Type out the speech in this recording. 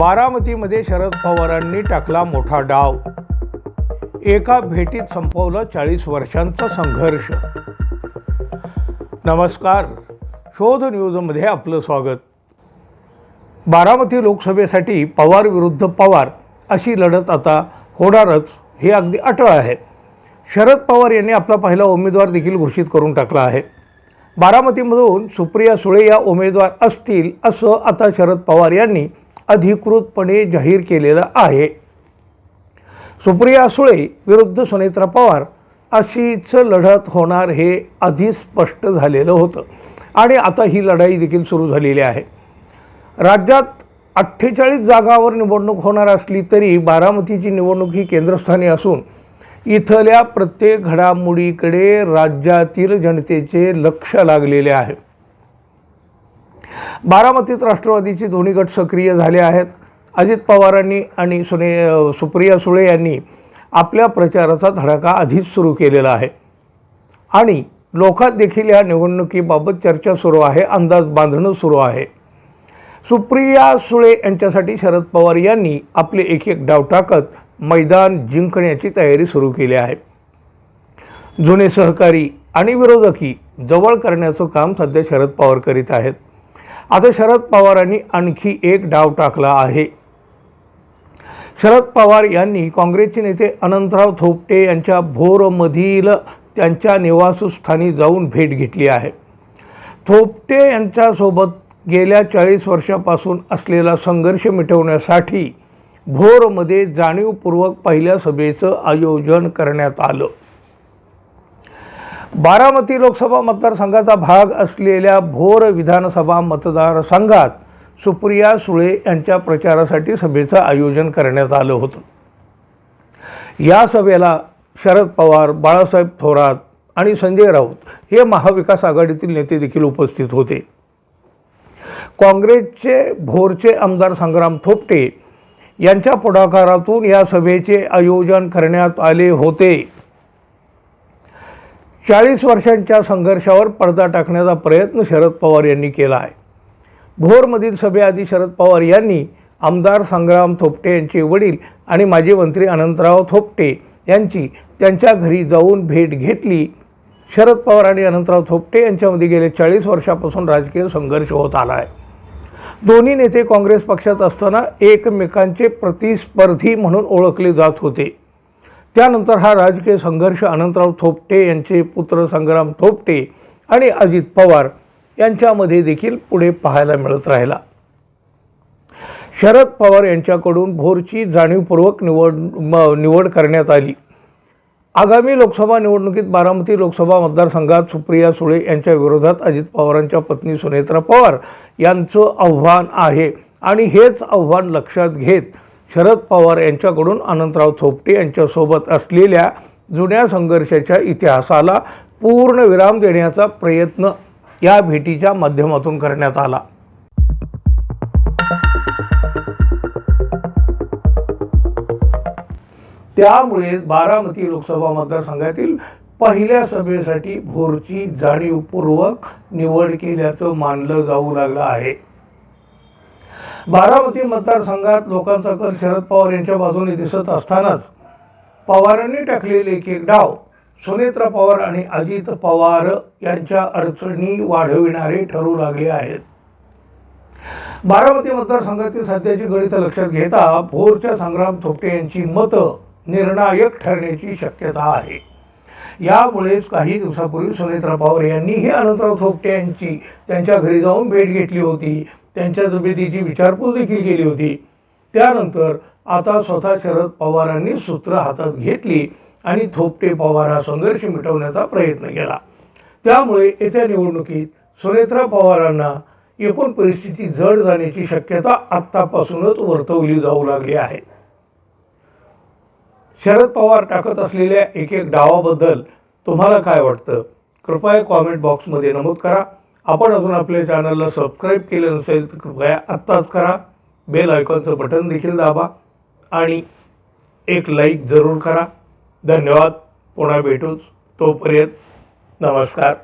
बारामतीमध्ये शरद पवारांनी टाकला मोठा डाव. एका भेटीत संपवलं चाळीस वर्षांचा संघर्ष. नमस्कार. शोध न्यूजमध्ये आपलं स्वागत. बारामती लोकसभेसाठी पवार विरुद्ध पवार अशी लढत आता होणारच हे अगदी अटळ आहे. शरद पवार यांनी आपला पहिला उमेदवार देखील घोषित करून टाकला आहे. बारामतीमधून सुप्रिया सुळे या उमेदवार असतील असं आता शरद पवार यांनी अधिकृतपणे जाहीर केलेलं आहे. सुप्रिया सुळे विरुद्ध सुनेत्रा पवार अशीच लढत होणार हे आधी स्पष्ट झालेलं होतं. आणि आता ही लढाई देखील सुरू झालेली आहे. राज्यात अठ्ठेचाळीस जागावर निवडणूक होणार असली तरी बारामतीची निवडणूक ही केंद्रस्थानी असून इथल्या प्रत्येक घडामोडीकडे राज्यातील जनतेचे लक्ष लागलेले आहे. बारामतीत राष्ट्रवादीचे दोन्ही गट सक्रिय झाले आहेत. अजित पवारांनी आणि सुने सुप्रिया सुळे यांनी आपल्या प्रचाराचा धडाका आधीच सुरू केलेला आहे. आणि लोकात देखील या निवडणुकीबाबत चर्चा सुरू आहे अंदाज बांधणं सुरू आहे. सुप्रिया सुळे यांच्यासाठी शरद पवार यांनी आपले एक एक डाव टाकत मैदान जिंकण्याची तयारी सुरू केली आहे. जुने सहकारी आणि विरोधकी जवळ करण्याचं काम सध्या शरद पवार करीत आहेत. आता शरद पवारांनी आणखी एक डाव टाकला आहे. शरद पवार यांनी काँग्रेसचे नेते अनंतराव थोपटे यांच्या भोरमधील त्यांच्या निवासस्थानी जाऊन भेट घेतली आहे. थोपटे यांच्यासोबत गेल्या चाळीस वर्षापासून असलेला संघर्ष मिटवण्यासाठी भोरमध्ये जाणीवपूर्वक पहिल्या सभेचं आयोजन करण्यात आलं. बारामती लोकसभा मतदारसंघाचा भाग असलेल्या भोर विधानसभा मतदारसंघात सुप्रिया सुळे यांच्या प्रचारासाठी सभेचं आयोजन करण्यात आलं होतं. या सभेला शरद पवार बाळासाहेब थोरात आणि संजय राऊत हे महाविकास आघाडीतील नेते देखील उपस्थित होते. काँग्रेसचे भोरचे आमदार संग्राम थोपटे यांच्या पुढाकारातून या सभेचे आयोजन करण्यात आले होते. चाळीस वर्षांच्या संघर्षावर पडदा टाकण्याचा प्रयत्न शरद पवार यांनी केला आहे. भोरमधील सभेआधी शरद पवार यांनी आमदार संग्राम थोपटे यांचे वडील आणि माजी मंत्री अनंतराव थोपटे यांची त्यांच्या घरी जाऊन भेट घेतली. शरद पवार आणि अनंतराव थोपटे यांच्यामध्ये गेले चाळीस वर्षापासून राजकीय संघर्ष होत आला आहे. दोन्ही नेते काँग्रेस पक्षात असताना एकमेकांचे प्रतिस्पर्धी म्हणून ओळखले जात होते. त्यानंतर हा राजकीय संघर्ष अनंतराव थोपटे यांचे पुत्र संग्राम थोपटे आणि अजित पवार यांच्यामध्ये देखील पुढे पाहायला मिळत राहिला. शरद पवार यांच्याकडून भोरची जाणीवपूर्वक निवड म- निवड करण्यात आली. आगामी लोकसभा निवडणुकीत बारामती लोकसभा मतदारसंघात सुप्रिया सुळे यांच्या विरोधात अजित पवारांच्या पत्नी सुनेत्रा पवार यांचं आव्हान आहे आणि हेच आव्हान लक्षात घेत शरद पवार यांच्याकडून अनंतराव थोपटे यांच्यासोबत असलेल्या जुन्या संघर्षाच्या इतिहासाला पूर्ण विराम देण्याचा प्रयत्न या भेटीच्या माध्यमातून करण्यात आला. त्यामुळे बारामती लोकसभा मतदारसंघातील पहिल्या सभेसाठी भोरची जाणीवपूर्वक निवड केल्याचं मानलं जाऊ लागलं आहे. बारामती मतदारसंघात लोकांचा कल शरद पवार यांच्या बाजूने दिसत असतानाच पवारांनी टाकलेले एक एक डाव सुनेत्रा पवार आणि अजित पवार यांच्या अडचणी वाढविणारे ठरू लागले आहेत. बारामती मतदारसंघातील सध्याची गणित लक्षात घेता भोरच्या संग्राम थोपटे यांची मतं निर्णायक ठरण्याची शक्यता आहे. यामुळेच काही दिवसापूर्वी सुनेत्रा पवार यांनीही अनंतराव थोपटे यांची त्यांच्या घरी जाऊन भेट घेतली होती. त्यांच्या तब्येतीची विचारपूस देखील केली होती. त्यानंतर आता स्वतः शरद पवारांनी सूत्र हातात घेतली आणि थोपटे पवार हा संघर्ष मिटवण्याचा प्रयत्न केला. त्यामुळे येत्या निवडणुकीत सुनेत्रा पवारांना एकूण परिस्थिती जड जाण्याची शक्यता आत्तापासूनच वर्तवली जाऊ लागली आहे. शरद पवार टाकत असलेल्या एक एक डावाबद्दल तुम्हाला काय वाटतं? कृपया कॉमेंट बॉक्समध्ये नमूद करा. आपण अजून आपल्या चॅनलला सबस्क्राईब केलं नसेल तर कृपया आत्ताच करा. बेल आयकॉनचं बटन देखील दाबा आणि एक लाईक जरूर करा. धन्यवाद. पुन्हा भेटूच. तोपर्यंत नमस्कार.